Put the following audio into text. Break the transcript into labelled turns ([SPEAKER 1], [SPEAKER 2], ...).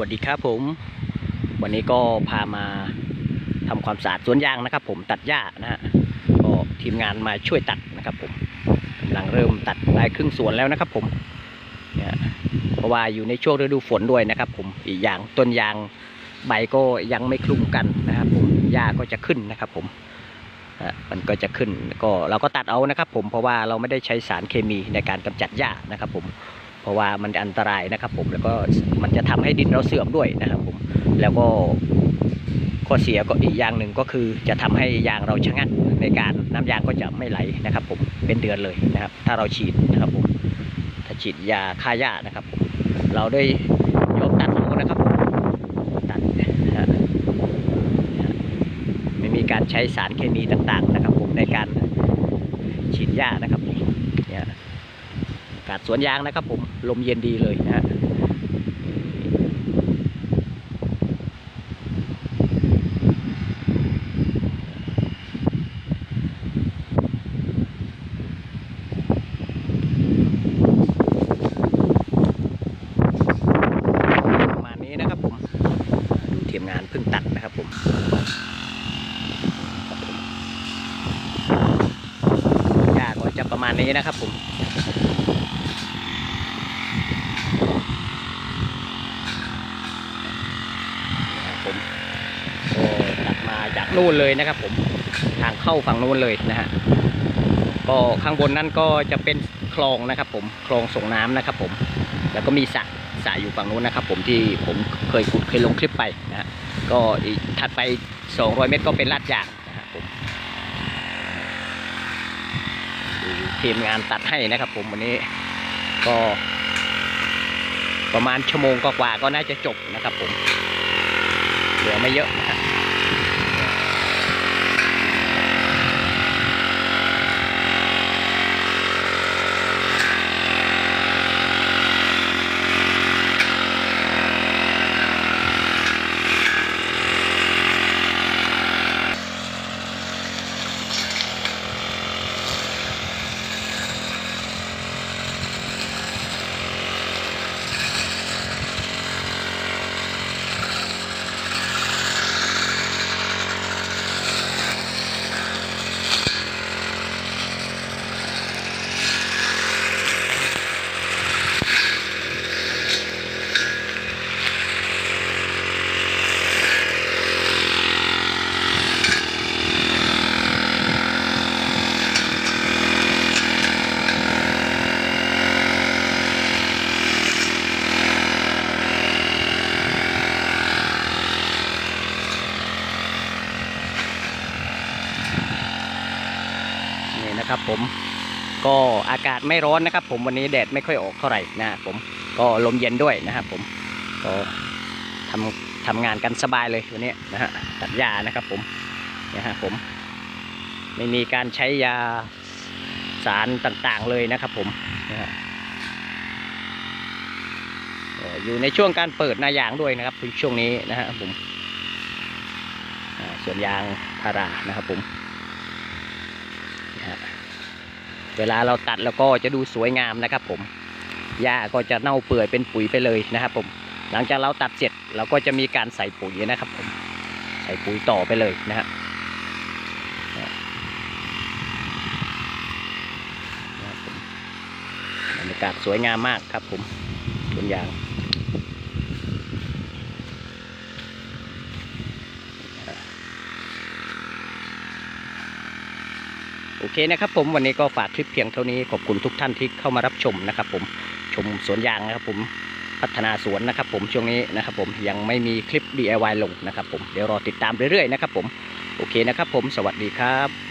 [SPEAKER 1] วัสดีครับผม วันนี้ก็พามาทำความสะอาดสวนยางนะครับ ผมตัดหญ้านะฮะก็ทีมงานมาช่วยตัดนะครับ ผมกำลังเริ่มตัดได้ครึ่งสวนแล้วนะครับผมเนี่ยเพราะว่าอยู่ในช่วงฤดูฝนด้วยนะครับ ผมอีกอย่างต้นยางใบก็ยังไม่คลุมกันนะครับ ผมหญ้าก็จะขึ้นนะครับ ผมอะมันก็จะขึ้นก็เราก็ตัดเอานะครับ ผมเพราะว่าเราไม่ได้ใช้สารเคมีในการกำจัดหญ้านะครับ ผม เพราะว่ามันอันตรายนะครับผมแล้วก็มันจะทำให้ดินเราเสื่อมด้วยนะครับผมแล้วก็ข้อเสียก็อีกอย่างหนึ่งก็คือจะทำให้ยางเราชะงักในการน้ำยางก็จะไม่ไหลนะครับ ผมเป็นเดือนเลยนะครับ ถ้าเราฉีดนะครับผมถ้าฉีดยาฆ่าหญ้านะครับ เราได้ยกตัดเอนะครับตัดไม่มีการใช้สารเคมีต่างๆนะครับ ผมในการฉีดหญ้านะครับเนี่ยากาศสวนยางนะครับผมลมเย็นดีเลยนะฮะประมาณนี้นะครับผมดูทีมงานเพิ่งตัดนะครับผมยากก็จะประมาณนี้นะครับผม นะครับ ผมก็ตัดมาจากนู่นเลยนะครับ ผมทางเข้าฝั่งนู้นเลยนะฮะก็ข้างบนนั่นก็จะเป็นคลองนะครับ ผมคลองส่งน้ำนะครับ ผม แล้วก็มีสระสระอยู่ฝั่งนู้นนะครับ ผมที่ผมเคยขุดเคยลงคลิปไปนะก็อีกถัดไป 200 เมตรก็เป็นลาดยางนะครับผมทีมงานตัดให้นะครับ ผมวันนี้ก็ประมาณชั่วโมงกว่าก็น่าจะจบนะครับผม เหลือไม่เยอะนะครับ นะครับผมก็อากาศไม่ร้อนนะครับ ผมวันนี้แดดไม่ค่อยออกเท่าไหร่นะผมก็ลมเย็นด้วยนะครับผมก็ทำทำงานกันสบายเลยวันนี้นะฮะตัดหญ้านะครับผมนะฮะผมไม่มีการใช้ยาสารต่างๆเลยนะครับผมนะฮะอยู่ในช่วงการเปิดนายางด้วยนะครับช่วงนี้นะฮะผมส่วนยางพารานะครับผมนะฮะ เวลาเราตัดแล้วก็จะดูสวยงามนะครับ ผมหญ้าก็จะเน่าเปื่อยเป็นปุ๋ยไปเลยนะครับ ผม หลังจากเราตัดเสร็จเราก็จะมีการใส่ปุ๋ยนะครับ ผม ใส่ปุ๋ยต่อไปเลยนะฮะนะครับบรรยากาศสวยงามมากครับ ผมสวนยาง โอเค นะครับผมวันนี้ก็ฝากคลิปเพียงเท่านี้ขอบคุณทุกท่านที่เข้ามารับชมนะครับ ผมชมสวนยางนะครับ ผมพัฒนาสวนนะครับ ผมช่วงนี้นะครับ ผมยังไม่มีคลิป DIY ลงนะครับ ผมเดี๋ยวรอติดตามเรื่อยๆนะครับ ผมโอเคนะครับ ผมสวัสดีครับ